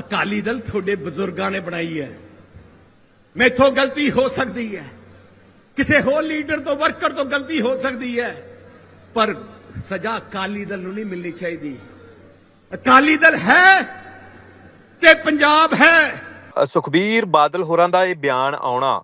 ਅਕਾਲੀ ਦਲ ਤੁਹਾਡੇ ਬਜ਼ੁਰਗਾਂ ਨੇ ਬਣਾਈ ਹੈ। ਮੈਥੋਂ ਗਲਤੀ ਹੋ ਸਕਦੀ ਹੈ। ਕਿਸੇ ਹੋਰ ਲੀਡਰ ਤੋਂ, ਵਰਕਰ ਤੋਂ ਗਲਤੀ ਹੋ ਸਕਦੀ ਹੈ। ਪਰ ਸਜ਼ਾ ਅਕਾਲੀ ਦਲ ਨੂੰ ਨਹੀਂ ਮਿਲਣੀ ਚਾਹੀਦੀ। ਅਕਾਲੀ ਦਲ ਹੈ ਤੇ ਪੰਜਾਬ ਹੈ। ਸੁਖਬੀਰ ਬਾਦਲ ਹੋਰਾਂ ਦਾ ਇਹ ਬਿਆਨ ਆਉਣਾ।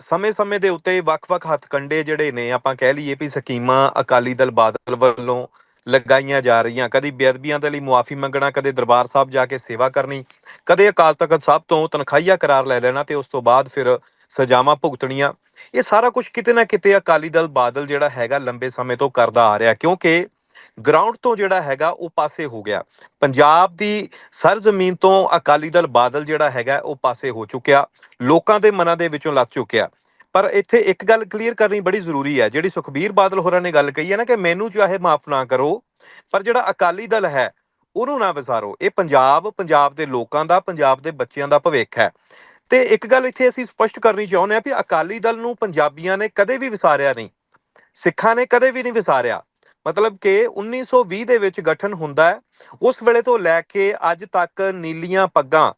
ਸਮੇਂ-ਸਮੇਂ ਦੇ ਉੱਤੇ ਵੱਖ-ਵੱਖ ਹੱਥਕੰਡੇ ਜਿਹੜੇ ਨੇ, ਆਪਾਂ ਕਹਿ ਲਈਏ ਵੀ ਸਕੀਮਾਂ ਅਕਾਲੀ ਦਲ ਬਾਦਲ ਵੱਲੋਂ ਲਗਾਈਆਂ ਜਾ ਰਹੀਆਂ। ਕਦੀ ਬੇਅਦਬੀਆਂ ਦੇ ਲਈ ਮੁਆਫੀ ਮੰਗਣਾ, ਕਦੇ ਦਰਬਾਰ ਸਾਹਿਬ ਜਾ ਕੇ ਸੇਵਾ ਕਰਨੀ, ਕਦੇ ਅਕਾਲ ਤਖਤ ਸਾਹਿਬ ਤੋਂ ਤਨਖਾਹੀਆ ਕਰਾਰ ਲੈ ਲੈਣਾ ਤੇ ਉਸ ਤੋਂ ਬਾਅਦ ਫਿਰ ਸਜ਼ਾਵਾਂ ਭੁਗਤਣੀਆਂ। ਇਹ ਸਾਰਾ ਕੁਝ ਕਿਤੇ ਨਾ ਕਿਤੇ ਅਕਾਲੀ ਦਲ ਬਾਦਲ ਜਿਹੜਾ ਹੈਗਾ ਲੰਬੇ ਸਮੇਂ ਤੋਂ ਕਰਦਾ ਆ ਰਿਹਾ, ਕਿਉਂਕਿ ਗਰਾਊਂਡ ਤੋਂ ਜਿਹੜਾ ਹੈਗਾ ਉਹ ਪਾਸੇ ਹੋ ਗਿਆ। ਪੰਜਾਬ ਦੀ ਸਰਜ਼ਮੀਨ ਤੋਂ ਅਕਾਲੀ ਦਲ ਬਾਦਲ ਜਿਹੜਾ ਹੈਗਾ ਉਹ ਪਾਸੇ ਹੋ ਚੁੱਕਿਆ। ਲੋਕਾਂ ਦੇ ਮਨਾਂ ਦੇ ਵਿੱਚੋਂ ਲੱਥ ਚੁੱਕਿਆ। ਪਰ ਇੱਥੇ ਇੱਕ ਗੱਲ ਕਲੀਅਰ ਕਰਨੀ ਬੜੀ ਜ਼ਰੂਰੀ ਹੈ, ਜਿਹੜੀ ਸੁਖਬੀਰ ਬਾਦਲ ਹੋਰਾਂ ਨੇ ਗੱਲ ਕਹੀ ਹੈ ਨਾ ਕਿ ਮੈਨੂੰ ਚਾਹੇ ਮਾਫ ਨਾ ਕਰੋ, ਪਰ ਜਿਹੜਾ ਅਕਾਲੀ ਦਲ ਹੈ, ਉਹਨੂੰ ਨਾ ਵਿਸਾਰੋ। ਇਹ ਪੰਜਾਬ ਪੰਜਾਬ ਦੇ ਲੋਕਾਂ ਦਾ, ਪੰਜਾਬ ਦੇ ਬੱਚਿਆਂ ਦਾ ਭਵਿੱਖ ਹੈ। ਤੇ ਇੱਕ ਗੱਲ ਇੱਥੇ ਅਸੀਂ ਸਪਸ਼ਟ ਕਰਨੀ ਚਾਹੁੰਦੇ ਹਾਂ ਵੀ ਅਕਾਲੀ ਦਲ ਨੂੰ ਪੰਜਾਬੀਆਂ ਨੇ ਕਦੇ ਵੀ ਵਿਸਾਰਿਆ ਨਹੀਂ। ਸਿੱਖਾਂ ਨੇ ਕਦੇ ਵੀ ਨਹੀਂ ਵਿਸਾਰਿਆ। ਮਤਲਬ ਕਿ 1920 ਦੇ ਵਿੱਚ ਗਠਨ ਹੁੰਦਾ ਹੈ, ਉਸ ਵੇਲੇ ਤੋਂ ਲੈ ਕੇ ਅੱਜ ਤੱਕ ਨੀਲੀਆਂ ਪੱਗਾਂ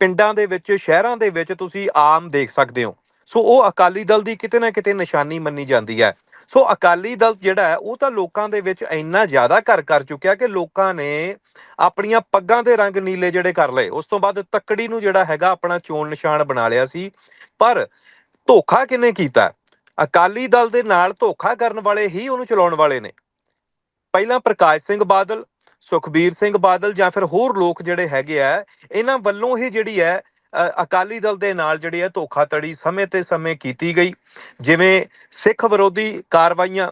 ਪਿੰਡਾਂ ਦੇ ਵਿੱਚ, ਸ਼ਹਿਰਾਂ ਦੇ ਵਿੱਚ ਤੁਸੀਂ ਆਮ ਦੇਖ ਸਕਦੇ ਹੋ। ਸੋ ਉਹ ਅਕਾਲੀ ਦਲ ਦੀ ਕਿਤੇ ਨਾ ਕਿਤੇ ਨਿਸ਼ਾਨੀ ਮੰਨੀ ਜਾਂਦੀ ਹੈ। ਸੋ ਅਕਾਲੀ ਦਲ ਜਿਹੜਾ ਹੈ, ਉਹ ਤਾਂ ਲੋਕਾਂ ਦੇ ਵਿੱਚ ਇੰਨਾ ਜ਼ਿਆਦਾ ਘਰ ਕਰ ਚੁੱਕਿਆ ਕਿ ਲੋਕਾਂ ਨੇ ਆਪਣੀਆਂ ਪੱਗਾਂ ਦੇ ਰੰਗ ਨੀਲੇ ਜਿਹੜੇ ਕਰ ਲਏ। ਉਸ ਤੋਂ ਬਾਅਦ ਤੱਕੜੀ ਨੂੰ ਜਿਹੜਾ ਹੈਗਾ ਆਪਣਾ ਚੋਣ ਨਿਸ਼ਾਨ ਬਣਾ ਲਿਆ ਸੀ। ਪਰ ਧੋਖਾ ਕਿਨੇ ਕੀਤਾ? ਅਕਾਲੀ ਦਲ ਦੇ ਨਾਲ ਧੋਖਾ ਕਰਨ ਵਾਲੇ ਹੀ ਉਹਨੂੰ ਚਲਾਉਣ ਵਾਲੇ ਨੇ। ਪਹਿਲਾਂ ਪ੍ਰਕਾਸ਼ ਸਿੰਘ ਬਾਦਲ, ਸੁਖਬੀਰ ਸਿੰਘ ਬਾਦਲ ਜਾਂ ਫਿਰ ਹੋਰ ਲੋਕ ਜਿਹੜੇ ਹੈਗੇ ਆ, ਇਹਨਾਂ ਵੱਲੋਂ ਹੀ ਜਿਹੜੀ ਹੈ ਅਕਾਲੀ ਦਲ ਦੇ ਨਾਲ ਜਿਹੜੀ ਹੈ ਧੋਖਾਧੜੀ ਸਮੇਂ ਤੇ ਸਮੇਂ ਕੀਤੀ ਗਈ। ਜਿਵੇਂ ਸਿੱਖ ਵਿਰੋਧੀ ਕਾਰਵਾਈਆਂ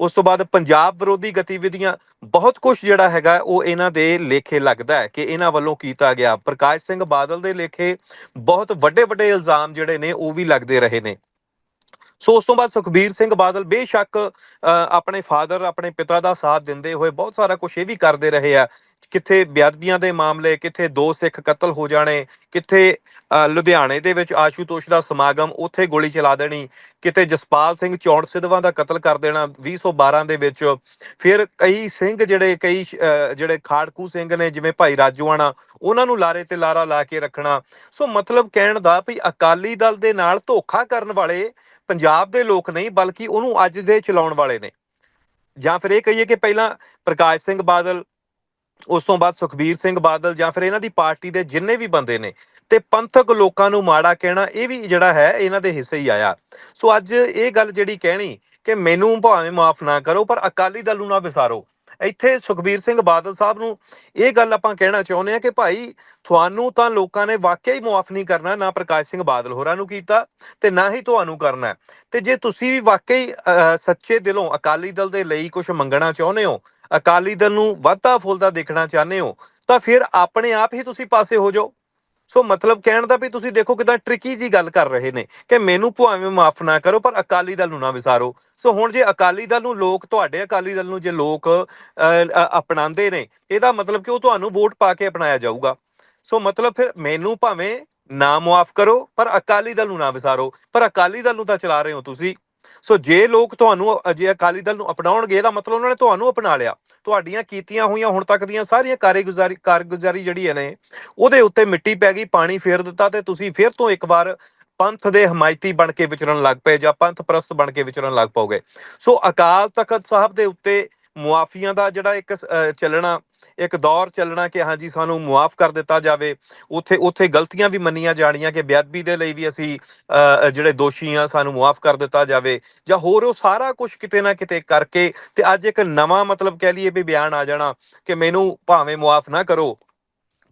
ਉਸ ਤੋਂ ਬਾਅਦ ਪੰਜਾਬ ਵਿਰੋਧੀ ਗਤੀਵਿਧੀਆਂ ਬਹੁਤ ਕੁਝ ਜਿਹੜਾ ਹੈਗਾ ਉਹ ਇਹਨਾਂ ਦੇ ਲੇਖੇ ਲੱਗਦਾ ਹੈ ਕਿ ਇਹਨਾਂ ਵੱਲੋਂ ਕੀਤਾ ਗਿਆ। ਪ੍ਰਕਾਸ਼ ਸਿੰਘ ਬਾਦਲ ਦੇ ਲੇਖੇ ਬਹੁਤ ਵੱਡੇ ਵੱਡੇ ਇਲਜ਼ਾਮ ਜਿਹੜੇ ਨੇ ਉਹ ਵੀ ਲੱਗਦੇ ਰਹੇ ਨੇ। ਸੋ ਉਸ ਤੋਂ ਬਾਅਦ ਸੁਖਬੀਰ ਸਿੰਘ ਬਾਦਲ ਬੇਸ਼ੱਕ ਅ, ਆਪਣੇ ਫਾਦਰ ਆਪਣੇ ਪਿਤਾ ਦਾ ਸਾਥ ਦਿੰਦੇ ਹੋਏ ਬਹੁਤ ਸਾਰਾ ਕੁਝ ਇਹ ਵੀ ਕਰਦੇ ਰਹੇ ਆ ਕਿੱਥੇ ਬੇਅਦਬੀਆਂ ਦੇ ਮਾਮਲੇ ਕਿੱਥੇ ਦੋ ਸਿੱਖ ਕਤਲ ਹੋ ਜਾਣੇ ਕਿੱਥੇ ਅ, ਲੁਧਿਆਣੇ ਦੇ ਵਿੱਚ ਆਸ਼ੂਤੋਸ਼ ਦਾ ਸਮਾਗਮ ਉੱਥੇ ਗੋਲੀ ਚਲਾ ਦੇਣੀ ਕਿਤੇ ਜਸਪਾਲ ਸਿੰਘ ਚੌੜ ਸਿੱਧਵਾਂ ਦਾ ਕਤਲ ਕਰ ਦੇਣਾ 2012 ਦੇ ਵਿੱਚ। ਫਿਰ ਕਈ ਸਿੰਘ ਜਿਹੜੇ ਕਈ ਜਿਹੜੇ ਖਾੜਕੂ ਸਿੰਘ ਨੇ ਜਿਵੇਂ ਭਾਈ ਰਾਜੂਆਣਾ ਉਹਨਾਂ ਨੂੰ ਲਾਰੇ ਤੇ ਲਾਰਾ ਲਾ ਕੇ ਰੱਖਣਾ। ਸੋ ਮਤਲਬ ਕਹਿਣ ਦਾ ਵੀ ਅਕਾਲੀ ਦਲ ਦੇ ਨਾਲ ਧੋਖਾ ਕਰਨ ਵਾਲੇ ਪੰਜਾਬ ਦੇ ਲੋਕ ਨਹੀਂ ਬਲਕਿ ਉਹਨੂੰ ਅੱਜ ਦੇ ਚਲਾਉਣ ਵਾਲੇ ਨੇ। ਜਾਂ ਫਿਰ ਇਹ ਕਹੀਏ ਕਿ ਪਹਿਲਾਂ ਪ੍ਰਕਾਸ਼ ਸਿੰਘ ਬਾਦਲ ਉਸ ਤੋਂ ਬਾਅਦ ਸੁਖਬੀਰ ਸਿੰਘ ਬਾਦਲ ਜਾਂ ਫਿਰ ਇਹਨਾਂ ਦੀ ਪਾਰਟੀ ਦੇ ਜਿੰਨੇ ਵੀ ਬੰਦੇ ਨੇ ਤੇ ਪੰਥਕ ਲੋਕਾਂ ਨੂੰ ਮਾੜਾ ਕਹਿਣਾ ਇਹ ਵੀ ਜਿਹੜਾ ਹੈ ਇਹਨਾਂ ਦੇ ਹਿੱਸੇ ਹੀ ਆਇਆ। ਸੋ ਅੱਜ ਇਹ ਗੱਲ ਜਿਹੜੀ ਕਹਿਣੀ ਕਿ ਮੈਨੂੰ ਭਾਵੇਂ ਮਾਫ ਨਾ ਕਰੋ ਪਰ ਅਕਾਲੀ ਦਲ ਨੂੰ ਨਾ ਵਿਸਾਰੋ। ਇੱਥੇ ਸੁਖਬੀਰ ਸਿੰਘ ਬਾਦਲ ਸਾਹਿਬ ਨੂੰ ਇਹ ਗੱਲ ਆਪਾਂ ਕਹਿਣਾ ਚਾਹੁੰਦੇ ਆ ਕਿ ਭਾਈ ਤੁਹਾਨੂੰ ਤਾਂ ਲੋਕਾਂ ਨੇ ਵਾਕਿਆ ਹੀ ਮਾਫ ਨਹੀਂ ਕਰਨਾ ਨਾ ਪ੍ਰਕਾਸ਼ ਸਿੰਘ ਬਾਦਲ ਹੋਰਾਂ ਨੂੰ ਕੀਤਾ ਤੇ ਨਾ ਹੀ ਤੁਹਾਨੂੰ ਕਰਨਾ। ਤੇ ਜੇ ਤੁਸੀਂ ਵੀ ਵਾਕਈ ਅਹ, ਸੱਚੇ ਦਿਲੋਂ ਅਕਾਲੀ ਦਲ ਦੇ ਲਈ ਕੁਝ ਮੰਗਣਾ ਚਾਹੁੰਦੇ ਹੋ ਅਕਾਲੀ ਦਲ ਨੂੰ ਵਾਧਾ ਫੁੱਲਦਾ ਦੇਖਣਾ ਚਾਹੁੰਦੇ ਹੋ ਤਾਂ ਫਿਰ ਆਪਣੇ ਆਪ ਹੀ ਤੁਸੀਂ ਪਾਸੇ ਹੋ ਜਾਓ। ਸੋ ਮਤਲਬ ਕਹਿਣ ਦਾ ਵੀ ਤੁਸੀਂ ਦੇਖੋ ਕਿਦਾਂ ਟ੍ਰਿਕੀ ਜੀ ਗੱਲ ਕਰ ਰਹੇ ਨੇ ਕਿ ਮੈਨੂੰ ਭਾਵੇਂ ਮਾਫ ਨਾ ਕਰੋ ਪਰ ਅਕਾਲੀ ਦਲ ਨੂੰ ਨਾ ਵਿਸਾਰੋ। ਸੋ ਹੁਣ ਜੇ ਅਕਾਲੀ ਦਲ ਨੂੰ ਲੋਕ ਤੁਹਾਡੇ ਅਕਾਲੀ ਦਲ ਨੂੰ ਜੇ ਲੋਕ ਅਹ, ਅਪਣਾਉਂਦੇ ਨੇ ਇਹਦਾ ਮਤਲਬ ਕਿ ਉਹ ਤੁਹਾਨੂੰ ਵੋਟ ਪਾ ਕੇ ਅਪਣਾਇਆ ਜਾਊਗਾ। ਸੋ ਮਤਲਬ ਫਿਰ ਮੈਨੂੰ ਭਾਵੇਂ ਨਾ ਮੁਆਫ ਕਰੋ ਪਰ ਅਕਾਲੀ ਦਲ ਨੂੰ ਨਾ ਵਿਸਾਰੋ। ਪਰ ਅਕਾਲੀ ਦਲ ਨੂੰ ਤਾਂ ਚਲਾ ਰਹੇ ਹੋ ਤੁਸੀਂ। ਸੋ ਜੇ ਲੋਕ ਤੁਹਾਨੂੰ ਅਜੇ ਅਕਾਲੀ ਦਲ ਨੂੰ ਅਪਣਾਉਣਗੇ, ਇਹਦਾ ਮਤਲਬ ਉਹਨਾਂ ਨੇ ਤੁਹਾਨੂੰ ਅਪਣਾ ਲਿਆ। ਤੁਹਾਡੀਆਂ ਕੀਤੀਆਂ ਹੋਈਆਂ ਹੁਣ ਤੱਕ ਦੀਆਂ ਸਾਰੀਆਂ ਕਾਰਗੁਜ਼ਾਰੀ ਕਾਰਗੁਜ਼ਾਰੀ ਜਿਹੜੀ ਹੈ ਨੇ, ਉਹਦੇ ਉੱਤੇ ਮਿੱਟੀ ਪੈ ਗਈ, ਪਾਣੀ ਫੇਰ ਦਿੱਤਾ ਤੇ ਤੁਸੀਂ ਫਿਰ ਤੋਂ ਇੱਕ ਵਾਰ ਪੰਥ ਦੇ ਹਮਾਇਤੀ ਬਣ ਕੇ ਵਿਚਰਨ ਲੱਗ ਪਏ ਜਾਂ ਪੰਥ ਪ੍ਰਸਤ ਬਣ ਕੇ ਵਿਚਰਨ ਲੱਗ ਪਓਗੇ। ਸੋ ਅਕਾਲ ਤਖਤ ਸਾਹਿਬ ਦੇ ਉੱਤੇ ਮੁਆਫੀਆਂ ਦਾ ਜਿਹੜਾ ਇੱਕ ਚੱਲਣਾ ਇੱਕ ਦੌਰ ਚੱਲਣਾ ਕਿ ਹਾਂਜੀ ਸਾਨੂੰ ਮੁਆਫ ਕਰ ਦਿੱਤਾ ਜਾਵੇ, ਉੱਥੇ ਉੱਥੇ ਗਲਤੀਆਂ ਵੀ ਮੰਨੀਆਂ ਜਾਣੀਆਂ ਕਿ ਬੇਅਦਬੀ ਦੇ ਲਈ ਵੀ ਅਸੀਂ ਜਿਹੜੇ ਦੋਸ਼ੀ ਆ ਸਾਨੂੰ ਮੁਆਫ ਕਰ ਦਿੱਤਾ ਜਾਵੇ ਜਾਂ ਹੋਰ ਉਹ ਸਾਰਾ ਕੁਝ ਕਿਤੇ ਨਾ ਕਿਤੇ ਕਰਕੇ ਤੇ ਅੱਜ ਇੱਕ ਨਵਾਂ ਮਤਲਬ ਕਹਿ ਲਈਏ ਵੀ ਬਿਆਨ ਆ ਜਾਣਾ ਕਿ ਮੈਨੂੰ ਭਾਵੇਂ ਮੁਆਫ ਨਾ ਕਰੋ,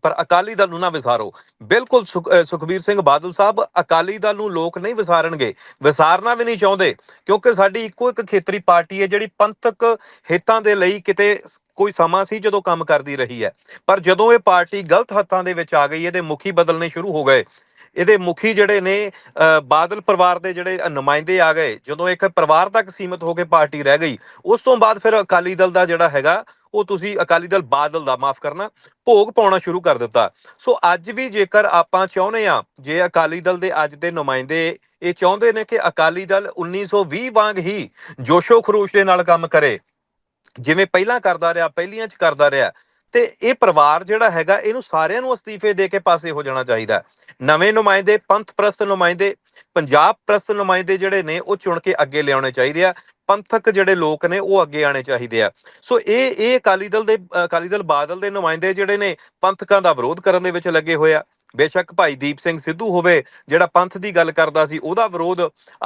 ਪਰ ਅਕਾਲੀ ਦਲ ਨੂੰ ਨਾ ਵਿਸਾਰੋ। ਬਿਲਕੁਲ ਸੁਖ- ਸੁਖਬੀਰ ਸਿੰਘ ਬਾਦਲ ਸਾਹਿਬ ਅਕਾਲੀ ਦਲ ਨੂੰ ਲੋਕ ਨਹੀਂ ਵਿਸਾਰਨਗੇ, ਵਿਸਾਰਨਾ ਵੀ ਨਹੀਂ ਚਾਹੁੰਦੇ ਕਿਉਂਕਿ ਸਾਡੀ ਇੱਕੋ ਇੱਕ ਖੇਤਰੀ ਪਾਰਟੀ ਹੈ ਜਿਹੜੀ ਪੰਥਕ ਹਿੱਤਾਂ ਦੇ ਲਈ ਕਿਤੇ ਕੋਈ ਸਮਾਂ ਸੀ ਜਦੋਂ ਕੰਮ ਕਰਦੀ ਰਹੀ ਹੈ। ਪਰ ਜਦੋਂ ਇਹ ਪਾਰਟੀ ਗਲਤ ਹੱਥਾਂ ਦੇ ਵਿੱਚ ਆ ਗਈ, ਇਹਦੇ ਮੁਖੀ ਬਦਲਣੇ ਸ਼ੁਰੂ ਹੋ ਗਏ। ਇਹਦੇ ਮੁਖੀ ਜਿਹੜੇ ਨੇ ਬਾਦਲ ਪਰਿਵਾਰ ਦੇ ਜਿਹੜੇ ਨੁਮਾਇੰਦੇ ਆ ਗਏ, ਜਦੋਂ ਇੱਕ ਪਰਿਵਾਰ ਤੱਕ ਸੀਮਤ ਹੋ ਕੇ ਪਾਰਟੀ ਰਹਿ ਗਈ, ਉਸ ਤੋਂ ਬਾਅਦ ਫਿਰ ਅਕਾਲੀ ਦਲ ਦਾ ਜਿਹੜਾ ਹੈਗਾ, ਉਹ ਤੁਸੀਂ ਅਕਾਲੀ ਦਲ ਬਾਦਲ ਦਾ ਮਾਫ ਕਰਨਾ, ਭੋਗ ਪਾਉਣਾ ਸ਼ੁਰੂ ਕਰ ਦਿੱਤਾ। ਸੋ ਅੱਜ ਵੀ ਜੇਕਰ ਆਪਾਂ ਚਾਹੁੰਦੇ ਆ ਜੇ ਅਕਾਲੀ ਦਲ ਦੇ ਅੱਜ ਦੇ ਨੁਮਾਇੰਦੇ ਇਹ ਚਾਹੁੰਦੇ ਨੇ ਕਿ ਅਕਾਲੀ ਦਲ 1920 ਵਾਂਗ ਹੀ ਜੋਸ਼ੋ ਖਰੋਸ਼ ਦੇ ਨਾਲ ਕੰਮ ਕਰੇ ਜਿਵੇਂ ਪਹਿਲਾਂ ਕਰਦਾ ਰਿਹਾ, ਪਹਿਲੀਆਂ ਚ ਕਰਦਾ ਰਿਹਾ, ਤੇ ਇਹ ਪਰਿਵਾਰ ਜਿਹੜਾ ਹੈਗਾ, ਇਹਨੂੰ ਸਾਰਿਆਂ ਨੂੰ ਅਸਤੀਫੇ ਦੇ ਕੇ ਪਾਸੇ ਹੋ ਜਾਣਾ ਚਾਹੀਦਾ। ਨਵੇਂ ਨੁਮਾਇੰਦੇ ਪੰਥ ਪ੍ਰਸਤ ਨੁਮਾਇੰਦੇ ਪੰਜਾਬ ਪ੍ਰਸਤ ਨੁਮਾਇੰਦੇ ਜਿਹੜੇ ਨੇ, ਉਹ ਚੁਣ ਕੇ ਅੱਗੇ ਲਿਆਉਣੇ ਚਾਹੀਦੇ ਆ। ਪੰਥਕ ਜਿਹੜੇ ਲੋਕ ਨੇ, ਉਹ ਅੱਗੇ ਆਣੇ ਚਾਹੀਦੇ ਆ। ਸੋ ਇਹ ਇਹ ਅਕਾਲੀ ਦਲ ਦੇ, ਅਕਾਲੀ ਦਲ ਬਾਦਲ ਦੇ ਨੁਮਾਇੰਦੇ ਜਿਹੜੇ ਨੇ, ਪੰਥਕਾਂ ਦਾ ਵਿਰੋਧ ਕਰਨ ਦੇ ਵਿੱਚ ਲੱਗੇ ਹੋਏ ਆ। ਬੇਸ਼ੱਕ ਭਾਈ ਦੀਪ ਸਿੰਘ ਸਿੱਧੂ ਹੋਵੇ, ਜਿਹੜਾ ਪੰਥ ਦੀ ਗੱਲ ਕਰਦਾ ਸੀ, ਉਹਦਾ ਵਿਰੋਧ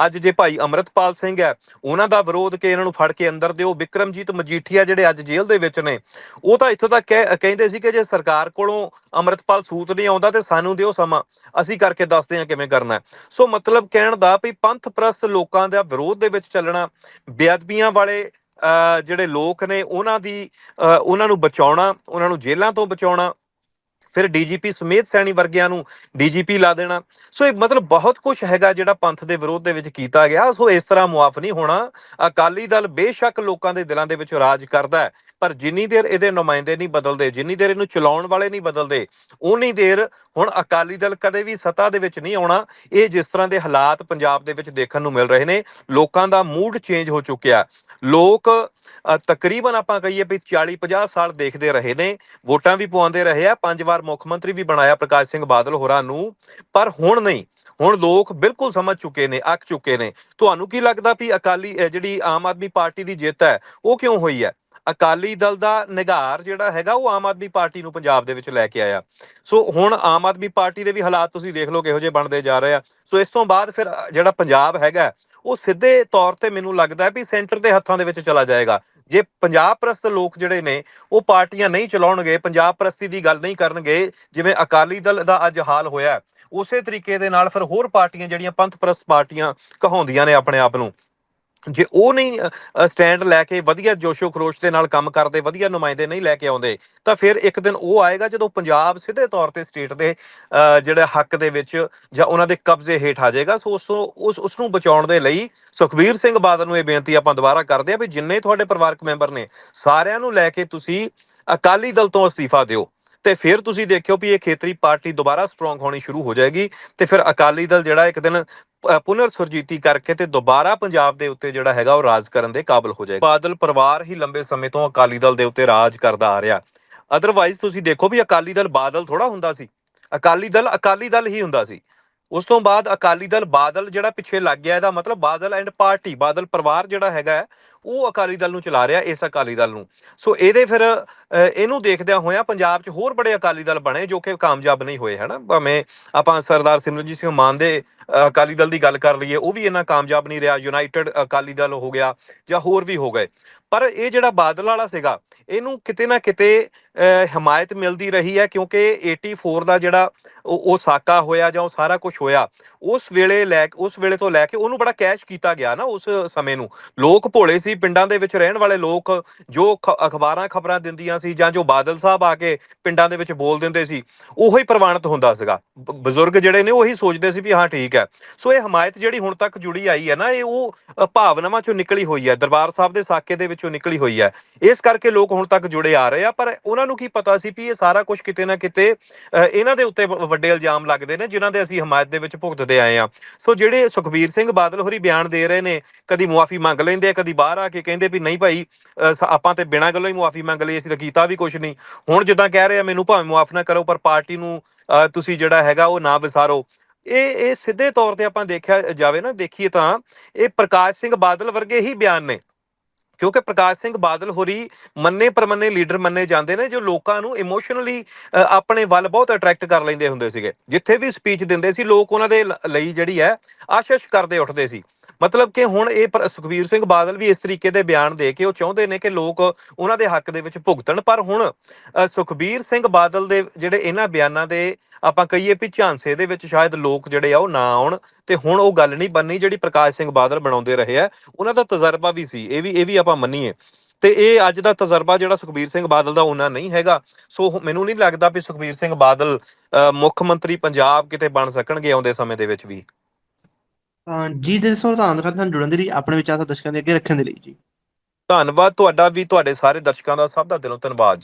ਅੱਜ ਜੇ ਭਾਈ ਅਮਰਤਪਾਲ ਸਿੰਘ ਹੈ, ਉਹਨਾਂ ਦਾ ਵਿਰੋਧ ਕਿ ਇਹਨਾਂ ਨੂੰ ਫੜ ਕੇ ਅੰਦਰ ਦਿਓ। ਵਿਕਰਮਜੀਤ ਮਜੀਠੀਆ ਜਿਹੜੇ ਅੱਜ ਜੇਲ੍ਹ ਦੇ ਵਿੱਚ ਨੇ, ਉਹ ਤਾਂ ਇੱਥੋਂ ਤੱਕ ਕਹਿ- ਕਹਿੰਦੇ ਸੀ ਕਿ ਜੇ ਸਰਕਾਰ ਕੋਲੋਂ ਅਮਰਤਪਾਲ ਸੂਤ ਨਹੀਂ ਆਉਂਦਾ ਤੇ ਸਾਨੂੰ ਦਿਓ ਸਮਾਂ, ਅਸੀਂ ਕਰਕੇ ਦੱਸਦੇ ਹਾਂ ਕਿਵੇਂ ਕਰਨਾ ਸੋ ਮਤਲਬ ਕਹਿਣ ਦਾ ਵੀ ਪੰਥ ਪ੍ਰਸਤ ਲੋਕਾਂ ਦਾ ਵਿਰੋਧ ਦੇ ਵਿੱਚ ਚੱਲਣਾ, ਬੇਅਦਬੀਆਂ ਵਾਲੇ ਜਿਹੜੇ ਲੋਕ ਨੇ, ਉਹਨਾਂ ਦੀ ਉਹਨਾਂ ਨੂੰ ਬਚਾਉਣਾ, ਉਹਨਾਂ ਨੂੰ ਜੇਲ੍ਹਾਂ ਤੋਂ ਬਚਾਉਣਾ ਫਿਰ ਡੀਜੀਪੀ ਸਮੇਤ ਸੈਣੀ ਵਰਗਿਆਂ ਨੂੰ ਡੀਜੀਪੀ ਲਾ ਦੇਣਾ। ਸੋ ਇਹ ਮਤਲਬ ਬਹੁਤ ਕੁਝ ਹੈਗਾ ਜਿਹੜਾ ਪੰਥ ਦੇ ਵਿਰੋਧ ਦੇ ਵਿੱਚ ਕੀਤਾ ਗਿਆ। ਸੋ ਇਸ ਤਰ੍ਹਾਂ ਮੁਆਫ ਨਹੀਂ ਹੋਣਾ। ਅਕਾਲੀ ਦਲ ਬੇਸ਼ੱਕ ਲੋਕਾਂ ਦੇ ਦਿਲਾਂ ਦੇ ਵਿੱਚ ਰਾਜ ਕਰਦਾ ਹੈ, ਪਰ ਜਿੰਨੀ ਦੇਰ ਇਹਦੇ ਨੁਮਾਇੰਦੇ ਨਹੀਂ ਬਦਲਦੇ, ਜਿੰਨੀ ਦੇਰ ਇਹਨੂੰ ਚਲਾਉਣ ਵਾਲੇ ਨਹੀਂ ਬਦਲਦੇ ਉਨੀ ਦੇਰ ਹੁਣ ਅਕਾਲੀ ਦਲ ਕਦੇ ਵੀ ਸੱਤਾ ਦੇ ਵਿੱਚ ਨਹੀਂ ਆਉਣਾ। ਇਹ ਜਿਸ ਤਰ੍ਹਾਂ ਦੇ ਹਾਲਾਤ ਪੰਜਾਬ ਦੇ ਵਿੱਚ ਦੇਖਣ ਨੂੰ ਮਿਲ ਰਹੇ ਨੇ, ਲੋਕਾਂ ਦਾ ਮੂਡ ਚੇਂਜ ਹੋ ਚੁੱਕਿਆ। ਲੋਕ ਤਕਰੀਬਨ ਆਪਾਂ ਕਹੀਏ ਵੀ 40 50 ਸਾਲ ਦੇਖਦੇ ਰਹੇ ਨੇ, ਵੋਟਾਂ ਵੀ ਪਵਾਉਂਦੇ ਰਹੇ ਆ, ਪੰਜ ਵਾਰ ਮੁੱਖ ਮੰਤਰੀ ਵੀ ਬਣਾਇਆ ਪ੍ਰਕਾਸ਼ ਸਿੰਘ ਬਾਦਲ ਹੋਰਾਂ ਨੂੰ, ਪਰ ਹੁਣ ਨਹੀਂ। ਹੁਣ ਲੋਕ ਬਿਲਕੁਲ ਸਮਝ ਚੁੱਕੇ ਨੇ, ਅੱਕ ਚੁੱਕੇ ਨੇ। ਤੁਹਾਨੂੰ ਕੀ ਲੱਗਦਾ ਵੀ ਅਕਾਲੀ ਜਿਹੜੀ ਆਮ ਆਦਮੀ ਪਾਰਟੀ ਦੀ ਜਿੱਤ ਹੈ, ਉਹ ਕਿਉਂ ਹੋਈ ਹੈ? ਅਕਾਲੀ ਦਲ ਦਾ ਨਿਗਾਰ ਜਿਹੜਾ ਹੈਗਾ, ਉਹ ਆਮ ਆਦਮੀ ਪਾਰਟੀ ਨੂੰ ਪੰਜਾਬ ਦੇ ਵਿੱਚ ਲੈ ਕੇ ਆਇਆ। ਸੋ ਹੁਣ ਆਮ ਆਦਮੀ ਪਾਰਟੀ ਦੇ ਵੀ ਹਾਲਾਤ ਤੁਸੀਂ ਦੇਖ ਲਓ ਕਿਹੋ ਜਿਹੇ ਬਣਦੇ ਜਾ ਰਹੇ ਆ। ਸੋ ਇਸ ਤੋਂ ਬਾਅਦ ਫਿਰ ਜਿਹੜਾ ਪੰਜਾਬ ਹੈਗਾ ਉਹ ਸਿੱਧੇ ਤੌਰ ਤੇ ਮੈਨੂੰ ਲੱਗਦਾ ਹੈ ਵੀ ਸੈਂਟਰ ਦੇ ਹੱਥਾਂ ਦੇ ਵਿੱਚ ਚਲਾ ਜਾਏਗਾ। ਜੇ ਪੰਜਾਬ ਪ੍ਰਸਤ ਲੋਕ ਜਿਹੜੇ ਨੇ, ਉਹ ਪਾਰਟੀਆਂ ਨਹੀਂ ਚਲਾਉਣਗੇ ਪੰਜਾਬ ਪ੍ਰਸਤੀ ਦੀ ਗੱਲ ਨਹੀਂ ਕਰਨਗੇ, ਜਿਵੇਂ ਅਕਾਲੀ ਦਲ ਦਾ ਅੱਜ ਹਾਲ ਹੋਇਆ। ਉਸੇ ਤਰੀਕੇ ਦੇ ਨਾਲ ਫਿਰ ਹੋਰ ਪਾਰਟੀਆਂ ਜਿਹੜੀਆਂ ਪੰਥ ਪ੍ਰਸਤ ਪਾਰਟੀਆਂ ਕਹਾਉਂਦੀਆਂ ਨੇ ਆਪਣੇ ਆਪ ਨੂੰ। ਜੇ ਉਹ ਨਹੀਂ ਸਟੈਂਡ ਲੈ ਕੇ ਵਧੀਆ ਜੋਸ਼ੋ ਖਰੋਸ਼ ਦੇ ਨਾਲ ਕੰਮ ਕਰਦੇ ਵਧੀਆ ਨੁਮਾਇੰਦੇ ਨਹੀਂ ਲੈ ਕੇ ਆਉਂਦੇ ਤਾਂ ਫਿਰ ਇੱਕ ਦਿਨ ਉਹ ਆਏਗਾ ਜਦੋਂ ਪੰਜਾਬ ਸਿੱਧੇ ਤੌਰ ਤੇ ਸਟੇਟ ਦੇ ਅਹ, ਜਿਹੜੇ ਹੱਕ ਦੇ ਵਿੱਚ ਜਾਂ ਉਹਨਾਂ ਦੇ ਕਬਜ਼ੇ ਹੇਠ ਆ ਜਾਏਗਾ ਸੋ ਉਸ ਤੋਂ ਉਸ ਉਸ ਨੂੰ ਬਚਾਉਣ ਦੇ ਲਈ ਸੁਖਬੀਰ ਸਿੰਘ ਬਾਦਲ ਨੂੰ ਇਹ ਬੇਨਤੀ ਆਪਾਂ ਦੁਬਾਰਾ ਕਰਦੇ ਆ ਵੀ ਜਿੰਨੇ ਤੁਹਾਡੇ ਪਰਿਵਾਰਕ ਮੈਂਬਰ ਨੇ ਸਾਰਿਆਂ ਨੂੰ ਲੈ ਕੇ ਤੁਸੀਂ ਅਕਾਲੀ ਦਲ ਤੋਂ ਅਸਤੀਫਾ ਦਿਓ। ਤੇ ਫਿਰ ਤੁਸੀਂ ਦੇਖਿਓ ਵੀ ਇਹ ਖੇਤਰੀ ਪਾਰਟੀ ਦੁਬਾਰਾ ਸਟਰੋਂਗ ਹੋਣੀ ਸ਼ੁਰੂ ਹੋ ਜਾਏਗੀ ਤੇ ਫਿਰ ਅਕਾਲੀ ਦਲ ਜਿਹੜਾ ਇੱਕ ਦਿਨ ਪੁਨਰ ਸੁਰਜੀਤੀ ਕਰਕੇ ਤੇ ਦੁਬਾਰਾ ਪੰਜਾਬ ਦੇ ਉੱਤੇ ਜਿਹੜਾ ਹੈਗਾ ਉਹ ਰਾਜ ਕਰਨ ਦੇ ਕਾਬਿਲ ਹੋ ਜਾਏਗਾ। ਬਾਦਲ ਪਰਿਵਾਰ ਹੀ ਲੰਬੇ ਸਮੇਂ ਤੋਂ ਅਕਾਲੀ ਦਲ ਦੇ ਉੱਤੇ ਰਾਜ ਕਰਦਾ ਆ ਰਿਹਾ। ਅਦਰਵਾਈਜ਼ ਤੁਸੀਂ ਦੇਖੋ ਵੀ ਅਕਾਲੀ ਦਲ ਬਾਦਲ ਥੋੜਾ ਹੁੰਦਾ ਸੀ। ਅਕਾਲੀ ਦਲ ਅਕਾਲੀ ਦਲ ਹੀ ਹੁੰਦਾ ਸੀ। ਉਸ ਤੋਂ ਬਾਅਦ ਅਕਾਲੀ ਦਲ ਬਾਦਲ ਜਿਹੜਾ ਪਿੱਛੇ ਲੱਗ ਗਿਆ ਇਹਦਾ ਮਤਲਬ ਬਾਦਲ ਐਂਡ ਪਾਰਟੀ ਬਾਦਲ ਪਰਿਵਾਰ ਜਿਹੜਾ ਹੈਗਾ ਹੈ, ਉਹ ਅਕਾਲੀ ਦਲ ਨੂੰ ਚਲਾ ਰਿਹਾ ਇਸ ਅਕਾਲੀ ਦਲ ਨੂੰ। ਸੋ ਇਹਦੇ ਫਿਰ ਇਹਨੂੰ ਦੇਖਦਿਆਂ ਹੋਇਆਂ ਪੰਜਾਬ 'ਚ ਹੋਰ ਬੜੇ ਅਕਾਲੀ ਦਲ ਬਣੇ ਜੋ ਕਿ ਕਾਮਯਾਬ ਨਹੀਂ ਹੋਏ, ਹਨਾ? ਭਾਵੇਂ ਆਪਾਂ ਸਰਦਾਰ ਸਿਮਰਨਜੀਤ ਸਿੰਘ ਮਾਨ ਦੇ ਅਕਾਲੀ ਦਲ ਦੀ ਗੱਲ ਕਰ ਲਈਏ, ਉਹ ਵੀ ਇਹਨਾਂ ਕਾਮਯਾਬ ਨਹੀਂ ਰਿਹਾ, ਯੂਨਾਈਟਿਡ ਅਕਾਲੀ ਦਲ ਹੋ ਗਿਆ ਜਾਂ ਹੋਰ ਵੀ ਹੋ ਗਏ। ਪਰ ਇਹ ਜਿਹੜਾ ਬਾਦਲ ਵਾਲਾ ਸੀਗਾ, ਇਹਨੂੰ ਕਿਤੇ ਨਾ ਕਿਤੇ ਹਮਾਇਤ ਮਿਲਦੀ ਰਹੀ ਹੈ ਕਿਉਂਕਿ 84 ਦਾ ਜਿਹੜਾ ਉਹ ਸਾਕਾ ਹੋਇਆ ਜਾਂ ਉਹ ਸਾਰਾ ਕੁਝ ਹੋਇਆ, ਉਸ ਵੇਲੇ ਲੈ, ਉਸ ਵੇਲੇ ਤੋਂ ਲੈ ਕੇ ਉਹਨੂੰ ਬੜਾ ਕੈਸ਼ ਕੀਤਾ ਗਿਆ ਨਾ ਉਸ ਸਮੇਂ ਨੂੰ। ਲੋਕ ਭੋਲੇ ਸੀ ਪਿੰਡਾਂ ਦੇ ਵਿੱਚ ਰਹਿਣ ਵਾਲੇ ਲੋਕ ਜੋ ਅਖਬਾਰਾਂ ਖਬਰਾਂ ਦਿੰਦੀਆਂ ਸੀ ਜਾਂ ਜੋ ਬਾਦਲ ਸਾਹਿਬ ਆ ਕੇ ਪਿੰਡਾਂ ਦੇ ਵਿੱਚ ਬੋਲ ਦਿੰਦੇ ਸੀ ਉਹੋ ਹੀ ਪ੍ਰਵਾਨਿਤ ਹੁੰਦਾ ਸੀਗਾ। ਬਜ਼ੁਰਗ ਜਿਹੜੇ ਨੇ ਉਹੀ ਸੋਚਦੇ ਸੀ ਵੀ ਹਾਂ ਠੀਕ ਹੈ। ਸੋ ਇਹ ਹਮਾਇਤ ਜਿਹੜੀ ਹੁਣ ਤੱਕ ਜੁੜੀ ਆਈ ਹੈ ਨਾ ਇਹ ਉਹ ਭਾਵਨਾਵਾਂ ਚੋਂ ਨਿਕਲੀ ਹੋਈ ਹੈ ਦਰਬਾਰ ਸਾਹਿਬ ਦੇ ਸਾਕੇ ਦੇ ਵਿੱਚੋਂ ਨਿਕਲੀ ਹੋਈ ਹੈ। ਇਸ ਕਰਕੇ ਲੋਕ ਹੁਣ ਤੱਕ ਜੁੜੇ ਆ ਰਹੇ ਆ ਪਰ ਉਹਨਾਂ ਨੂੰ ਕੀ ਪਤਾ ਸੀ ਵੀ ਇਹ ਸਾਰਾ ਕੁਝ ਕਿਤੇ ਨਾ ਕਿਤੇ ਅ, ਇਹਨਾਂ ਦੇ ਉੱਤੇ ਵੱਡੇ ਇਲਜ਼ਾਮ ਲੱਗਦੇ ਨੇ ਜਿਨ੍ਹਾਂ ਦੇ ਅਸੀਂ ਹਮਾਇਤ ਦੇ ਵਿੱਚ ਭੁਗਤਦੇ ਆਏ ਆ ਸੋ ਜਿਹੜੇ ਸੁਖਬੀਰ ਸਿੰਘ ਬਾਦਲ ਹੋਰੀ ਬਿਆਨ ਦੇ ਰਹੇ ਨੇ ਕਦੀ ਮੁਆਫੀ ਮੰਗ ਲੈਂਦੇ ਆ ਕਦੀ ਬਾਹਰ ਆ ਕੇ ਕਹਿੰਦੇ ਵੀ ਨਹੀਂ ਭਾਈ ਆਪਾਂ ਤੇ ਬਿਨਾਂ ਗੱਲੋਂ ਹੀ ਮੁਆਫੀ ਮੰਗ ਲਈ, ਅਸੀਂ ਤਾਂ ਕੀਤਾ ਵੀ ਕੁਝ ਨਹੀਂ। ਹੁਣ ਜਿੱਦਾਂ ਕਹਿ ਰਹੇ ਆ, ਮੈਨੂੰ ਭਾਵੇਂ ਮੁਆਫ ਨਾ ਕਰੋ, ਪਰ ਪਾਰਟੀ ਨੂੰ ਤੁਸੀਂ ਜਿਹੜਾ ਹੈਗਾ, ਉਹ ਨਾ ਵਿਸਾਰੋ। ਇਹ ਇਹ ਸਿੱਧੇ ਤੌਰ ਤੇ ਆਪਾਂ ਦੇਖਿਆ ਜਾਵੇ ਨਾ, ਦੇਖੀਏ ਤਾਂ, ਇਹ ਪ੍ਰਕਾਸ਼ ਸਿੰਘ ਬਾਦਲ ਵਰਗੇ ਹੀ ਬਿਆਨ ਨੇ। ਕਿਉਂਕਿ ਪ੍ਰਕਾਸ਼ ਸਿੰਘ ਬਾਦਲ ਹੋਰੀ ਮੰਨੇ ਪਰਮੰਨੇ, ਲੀਡਰ ਮੰਨੇ ਜਾਂਦੇ ਨੇ, ਜੋ ਲੋਕਾਂ ਨੂੰ ਇਮੋਸ਼ਨਲੀ ਆਪਣੇ ਵੱਲ ਬਹੁਤ ਅਟਰੈਕਟ ਕਰ ਲੈਂਦੇ ਹੁੰਦੇ ਸੀਗੇ। ਜਿੱਥੇ ਵੀ ਸਪੀਚ ਦਿੰਦੇ ਸੀ, ਲੋਕ ਉਹਨਾਂ ਦੇ ਲਈ ਜਿਹੜੀ ਹੈ, ਆਸ਼ਿਸ਼ ਕਰਦੇ ਉੱਠਦੇ ਸੀ। ਮਤਲਬ ਕਿ ਹੁਣ ਇਹ ਪਰ- ਸੁਖਬੀਰ ਸਿੰਘ ਬਾਦਲ ਵੀ ਇਸ ਤਰੀਕੇ ਦੇ ਬਿਆਨ ਦੇ ਕੇ ਉਹ ਚਾਹੁੰਦੇ ਨੇ ਕਿ ਲੋਕ ਉਹਨਾਂ ਦੇ ਹੱਕ ਦੇ ਵਿੱਚ ਭੁਗਤਣ। ਪਰ ਹੁਣ ਸੁਖਬੀਰ ਸਿੰਘ ਬਾਦਲ ਦੇ ਜਿਹੜੇ ਇਹਨਾਂ ਬਿਆਨਾਂ ਦੇ ਆਪਾਂ ਕਹੀਏ ਵੀ ਝਾਂਸੇ ਦੇ ਵਿੱਚ ਸ਼ਾਇਦ ਲੋਕ ਜਿਹੜੇ ਆ ਉਹ ਨਾ ਆਉਣ ਤੇ ਹੁਣ ਉਹ ਗੱਲ ਨਹੀਂ ਬੰਨੀ ਜਿਹੜੀ ਪ੍ਰਕਾਸ਼ ਸਿੰਘ ਬਾਦਲ ਬਣਾਉਂਦੇ ਰਹੇ ਆ। ਉਹਨਾਂ ਦਾ ਤਜਰਬਾ ਵੀ ਸੀ ਇਹ ਵੀ ਇਹ ਵੀ ਆਪਾਂ ਮੰਨੀਏ। ਤੇ ਇਹ ਅੱਜ ਦਾ ਤਜਰਬਾ ਜਿਹੜਾ ਸੁਖਬੀਰ ਸਿੰਘ ਬਾਦਲ ਦਾ ਉਹਨਾਂ ਨਹੀਂ ਹੈਗਾ। ਸੋ ਮੈਨੂੰ ਨਹੀਂ ਲੱਗਦਾ ਵੀ ਸੁਖਬੀਰ ਸਿੰਘ ਬਾਦਲ ਅ, ਮੁੱਖ ਮੰਤਰੀ ਪੰਜਾਬ ਕਿਤੇ ਬਣ ਸਕਣਗੇ ਆਉਂਦੇ ਸਮੇਂ ਦੇ ਵਿੱਚ ਵੀ। ਅਹ ਜੀ ਦੇ ਸੋ ਧੰਨਵਾਦ ਤੁਹਾਨੂੰ ਜੁੜਨ ਦੇ ਲਈ, ਆਪਣੇ ਵਿਚਾਰ ਦਰਸ਼ਕਾਂ ਦੇ ਅੱਗੇ ਰੱਖਣ ਦੇ ਲਈ ਜੀ। ਧੰਨਵਾਦ ਤੁਹਾਡਾ ਵੀ, ਤੁਹਾਡੇ ਸਾਰੇ ਦਰਸ਼ਕਾਂ ਦਾ ਸਭ ਦਾ ਦਿਲੋਂ ਧੰਨਵਾਦ